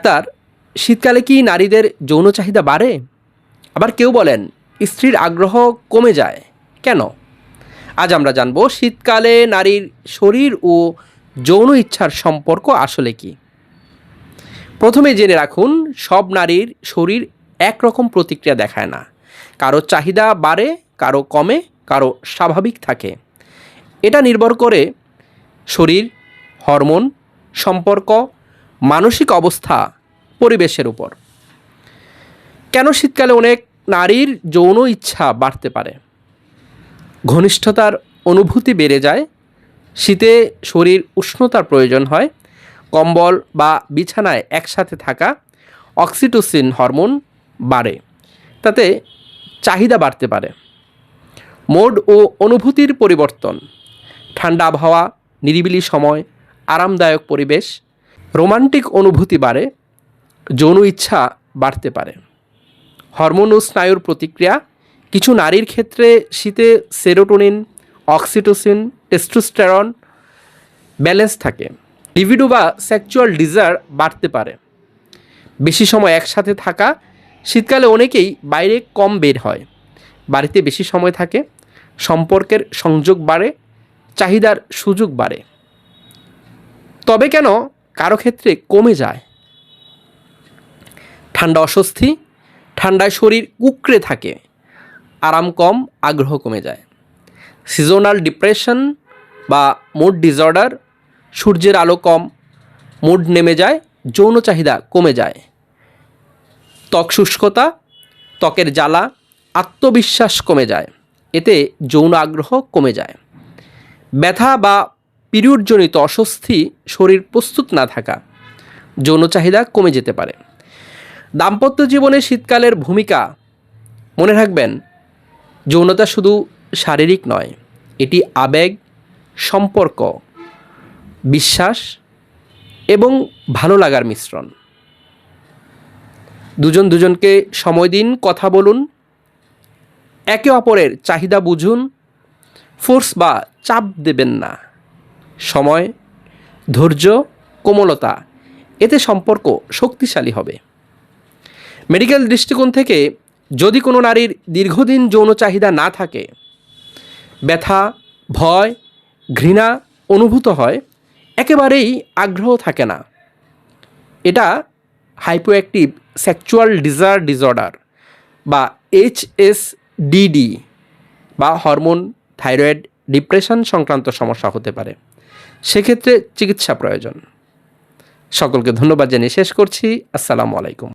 Doctor শীতকালে কি নারীদের যৌন চাহিদা বাড়ে? আবার কেউ বলেন, স্ত্রীর আগ্রহ কমে যায়। কেন? আজ আমরা জানব শীতকালে নারীর শরীর ও যৌন ইচ্ছার সম্পর্ক আসলে কি। প্রথমে জেনে রাখুন, সব নারীর শরীর একরকম প্রতিক্রিয়া দেখায় না। কারও চাহিদা বাড়ে, কারও কমে, কারও স্বাভাবিক থাকে। এটা নির্ভর করে শরীর, হরমোন, সম্পর্ক মানসিক অবস্থা পরিবেশের উপর। কেন শীতকালে অনেক নারীর যৌন ইচ্ছা বাড়তে পারে? ঘনিষ্ঠতার অনুভূতি বেড়ে যায়, শীতে শরীর উষ্ণতার প্রয়োজন হয়, কম্বল বা বিছানায় একসাথে থাকা অক্সিটোসিন হরমোন বাড়ে, তাতে চাহিদা বাড়তে পারে। মোড ও অনুভূতির পরিবর্তন, ঠান্ডা আবহাওয়া, নিরিবিলি সময়, আরামদায়ক পরিবেশ রোমান্টিক অনুভূতি বাড়ে, যৌন ইচ্ছা বাড়তে পারে। হরমোন ও স্নায়ুর প্রতিক্রিয়া, কিছু নারীর ক্ষেত্রে শীতে সেরোটোনিন, অক্সিটোসিন, টেস্টোস্টেরন ব্যালেন্স থাকে। লিভিডো বা সেক্সুয়াল ডিজায়ার বাড়তে পারে। বেশি সময় একসাথে থাকা, শীতকালে অনেকেই বাইরে কম বের হয়। বাড়িতে বেশি সময় থাকে, সম্পর্কের সংযোগ বাড়ে, চাহিদার সুযোগ বাড়ে। তবে কেন কারও ক্ষেত্রে কমে যায়। ঠান্ডা অস্বস্তি, ঠান্ডায় শরীর কুকড়ে থাকে, আরাম কম, আগ্রহ কমে যায়। সিজনাল ডিপ্রেশন বা মুড ডিসঅর্ডার সূর্যের আলো কম মুড নেমে যায়, যৌন চাহিদা কমে যায়। ত্বক শুষ্কতা, ত্বকের জ্বালা, আত্মবিশ্বাস কমে যায়, এতে যৌন আগ্রহ কমে যায়। ব্যথা বা পিরিয়ডজনিত অস্বস্তি শরীর প্রস্তুত না থাকা, যৌন চাহিদা কমে যেতে পারে। দাম্পত্য জীবনে শীতকালের ভূমিকা, মনে রাখবেন, যৌনতা শুধু শারীরিক নয়, এটি আবেগ, সম্পর্ক, বিশ্বাস এবং ভালো লাগার মিশ্রণ। দুজন দুজনকে সময় দিন, কথা বলুন, একে অপরের চাহিদা বুঝুন, ফোর্স বা চাপ দেবেন না। সময়, ধৈর্য, কোমলতা, এতে সম্পর্ক শক্তিশালী হবে। মেডিকেল দৃষ্টিকোণ থেকে যদি কোনো নারীর দীর্ঘদিন যৌন চাহিদা না থাকে, ব্যথা, ভয়, ঘৃণা অনুভূত হয়, একেবারেই আগ্রহ থাকে না। এটা হাইপোঅ্যাক্টিভ সেক্সুয়াল ডিজায়ার ডিসঅর্ডার বা এইচএসডিডি বা হরমোন, থাইরয়েড, ডিপ্রেশন সংক্রান্ত সমস্যা হতে পারে। সেক্ষেত্রে চিকিৎসা প্রয়োজন। সকলকে ধন্যবাদ জানিয়ে শেষ করছি। আসসালামু আলাইকুম।